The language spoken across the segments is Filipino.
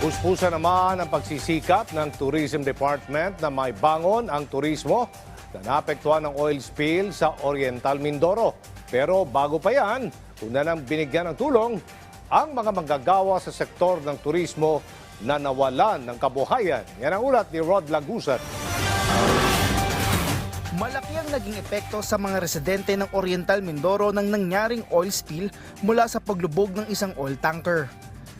Puspusa naman ang pagsisikap ng Tourism Department na may bangon ang turismo na naapektuhan ng oil spill sa Oriental Mindoro. Pero bago pa yan, una nang binigyan ng tulong ang mga manggagawa sa sektor ng turismo na nawalan ng kabuhayan. Yan ang ulat ni Rod Lagusan. Malaki ang naging epekto sa mga residente ng Oriental Mindoro nang nangyaring oil spill mula sa paglubog ng isang oil tanker.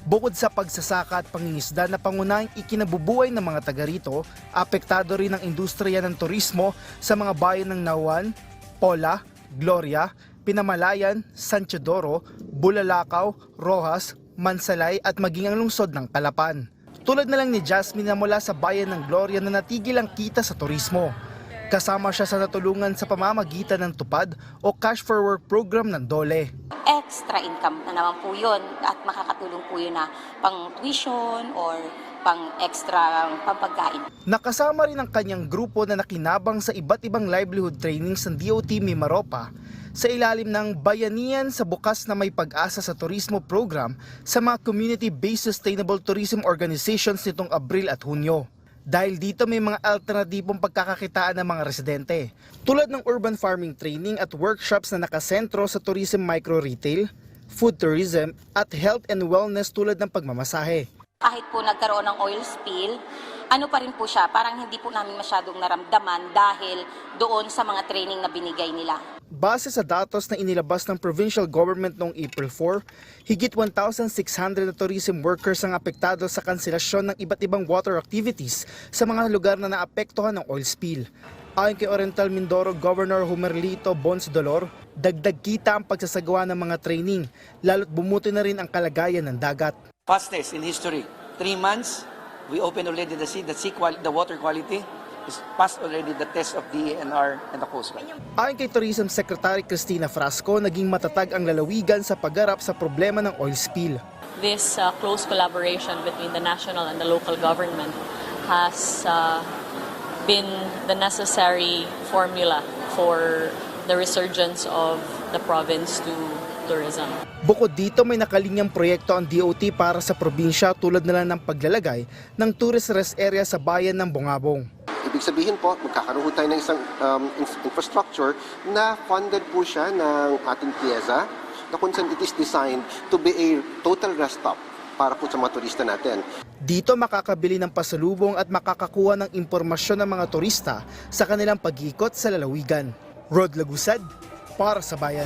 Bukod sa pagsasaka at pangingisda na pangunahing ikinabubuhay ng mga taga rito, apektado rin ang industriya ng turismo sa mga bayan ng Nawan, Pola, Gloria, Pinamalayan, San Teodoro, Bulalakaw, Rojas, Mansalay at maging ang lungsod ng Palapan. Tulad na lang ni Jasmine na mula sa bayan ng Gloria na natigil ang kita sa turismo. Kasama siya sa natulungan sa pamamagitan ng tupad o cash for work program ng Dole. Extra income na naman po yun at makakatulong po yun na pang tuition or pang extra pampagkain. Nakasama rin ang kanyang grupo na nakinabang sa iba't ibang livelihood trainings ng DOT Mimaropa sa ilalim ng Bayanihan sa Bukas na May Pag-asa sa Turismo program sa mga community-based sustainable tourism organizations nitong Abril at Hunyo. Dahil dito may mga alternatibong pagkakakitaan ng mga residente. Tulad ng urban farming training at workshops na nakasentro sa tourism micro-retail, food tourism at health and wellness tulad ng pagmamasahe. Kahit po nagkaroon ng oil spill, ano pa rin po siya, parang hindi po namin masyadong naramdaman dahil doon sa mga training na binigay nila. Base sa datos na inilabas ng provincial government noong April 4, higit 1,600 na tourism workers ang apektado sa kanselasyon ng iba't ibang water activities sa mga lugar na naapektuhan ng oil spill. Ayon kay Oriental Mindoro Governor Humerlito Bons Dolor, dagdag kita ang pagsasagawa ng mga training, lalo't bumuti na rin ang kalagayan ng dagat. fastest in history. Three months, we opened already the sea. The sea quali- the water quality is passed already the test of DENR and the Coast Guard. Ayon kay Tourism Secretary Cristina Frasco, naging matatag ang lalawigan sa paggarap sa problema ng oil spill. this uh, close collaboration between the national and the local government has uh, been the necessary formula for the resurgence of the province to tourism. Bukod dito may nakalinyang proyekto ang DOT para sa probinsya tulad na lang ng paglalagay ng tourist rest area sa bayan ng Bungabong. Ibig sabihin po, magkakaroon tayo ng isang um, in- infrastructure na funded po siya ng ating PIEZA na kung it is designed to be a total rest stop para po sa mga turista natin. Dito makakabili ng pasalubong at makakakuha ng impormasyon ng mga turista sa kanilang pag-ikot sa lalawigan. Rod Lagusad, para sa bayan.